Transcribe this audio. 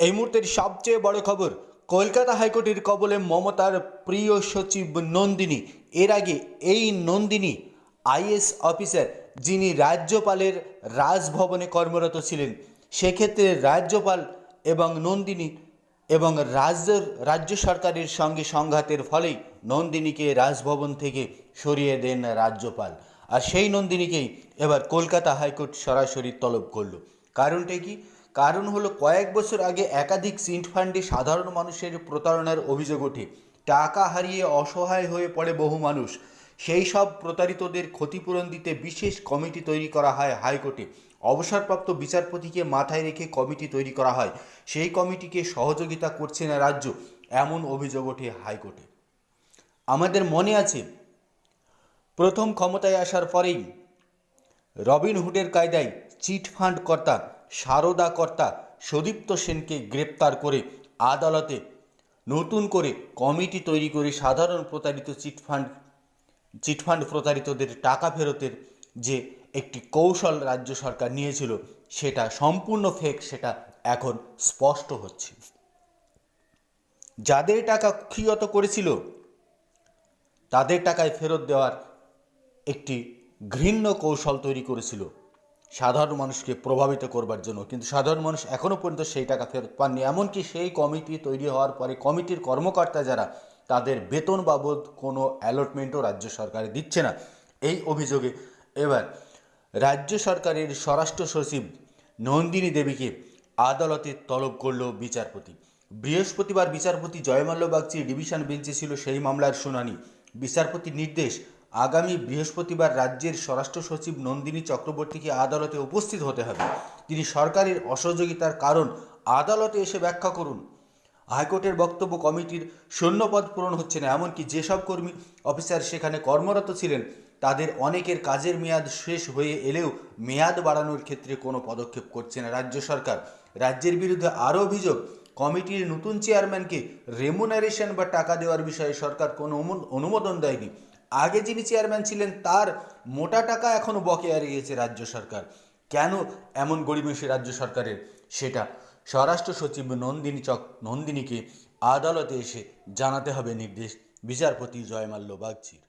এই মুহূর্তের সবচেয়ে বড় খবর, কলকাতা হাইকোর্টের কবলে মমতার প্রিয় সচিব নন্দিনী। এর আগে এই নন্দিনী আইএস অফিসার, যিনি রাজ্যপালের রাজভবনে কর্মরত ছিলেন, সেক্ষেত্রে রাজ্যপাল এবং নন্দিনী এবং রাজ্য রাজ্য সরকারের সঙ্গে সংঘাতের ফলেই নন্দিনীকে রাজভবন থেকে সরিয়ে দেন রাজ্যপাল। আর সেই নন্দিনীকেই এবার কলকাতা হাইকোর্ট সরাসরি তলব করল। কারণটা কি? কারণ হলো কয়েক বছর আগে একাধিক সিন্ট ফান্ডে সাধারণ মানুষের প্রতারণার অভিযোগ ওঠে। টাকা হারিয়ে অসহায় হয়ে পড়ে বহু মানুষ। সেই সব প্রতারিতদের ক্ষতিপূরণ দিতে বিশেষ কমিটি তৈরি করা হয় হাইকোর্টে। অবসরপ্রাপ্ত বিচারপতিকে মাথায় রেখে কমিটি তৈরি করা হয়। সেই কমিটিকে সহযোগিতা করছে না রাজ্য, এমন অভিযোগ ওঠে হাইকোর্টে। আমাদের মনে আছে, প্রথম ক্ষমতায় আসার পরেই রবিনহুডের কায়দায় চিটফান্ড কর্তা সারদা কর্তা সুদীপ্ত সেনকে গ্রেপ্তার করে আদালতে নতুন করে কমিটি তৈরি করে সাধারণ প্রতারিত চিটফান্ড চিটফান্ড প্রতারিতদের টাকা ফেরতের যে একটি কৌশল রাজ্য সরকার নিয়েছিল, সেটা সম্পূর্ণ ফেক সেটা এখন স্পষ্ট হচ্ছে। যাদের টাকা কুক্ষিগত করেছিল, তাদের টাকায় ফেরত দেওয়ার একটি ঘৃণ্য কৌশল তৈরি করেছিল। সাধারণ মানুষকে প্রভাবিত করবার জন্য। কিন্তু সাধারণ মানুষ এখনও পর্যন্ত সেই টাকা ফেরত পাননি। এমনকি সেই কমিটি তৈরি হওয়ার পরে কমিটির কর্মকর্তা যারা, তাদের বেতন বাবদ কোনো অ্যালটমেন্টও রাজ্য সরকারে দিচ্ছে না। এই অভিযোগে এবার রাজ্য সরকারের স্বরাষ্ট্র সচিব নন্দিনী দেবীকে আদালতে তলব করল বিচারপতি। বৃহস্পতিবার বিচারপতি জয়মাল্য বাগচি ডিভিশন বেঞ্চে ছিল সেই মামলার শুনানি। বিচারপতির নির্দেশ আগামী বৃহস্পতিবার রাজ্যের স্বরাষ্ট্র সচিব নন্দিনী চক্রবর্তীকে আদালতে উপস্থিত হতে হবে। তিনি সরকারের অসহযোগিতার কারণ আদালতে এসে ব্যাখ্যা করুন। হাইকোর্টের বক্তব্য কমিটির শূন্যপদ পূরণ হচ্ছে না, এমনকি যেসব কর্মী, অফিসার সেখানে কর্মরত ছিলেন, তাদের অনেকের কাজের মেয়াদ শেষ হয়ে এলেও মেয়াদ বাড়ানোর ক্ষেত্রে কোনো পদক্ষেপ করছে না রাজ্য সরকার। রাজ্যের বিরুদ্ধে আরও অভিযোগ, কমিটির নতুন চেয়ারম্যানকে রেমুনারেশন বা টাকা দেওয়ার বিষয়ে সরকার কোনো অনুমো- অনুমোদন দেয়নি। আগে যিনি চেয়ারম্যান ছিলেন, তার মোটা টাকা এখনও বকেয়া রয়েছে রাজ্য সরকার। কেন এমন গরিবসী রাজ্য সরকারের? সেটা স্বরাষ্ট্র সচিব নন্দিনী চক, নন্দিনীকে আদালতে এসে জানাতে হবে নির্দেশ বিচারপতি জয়মাল্য বাগচির।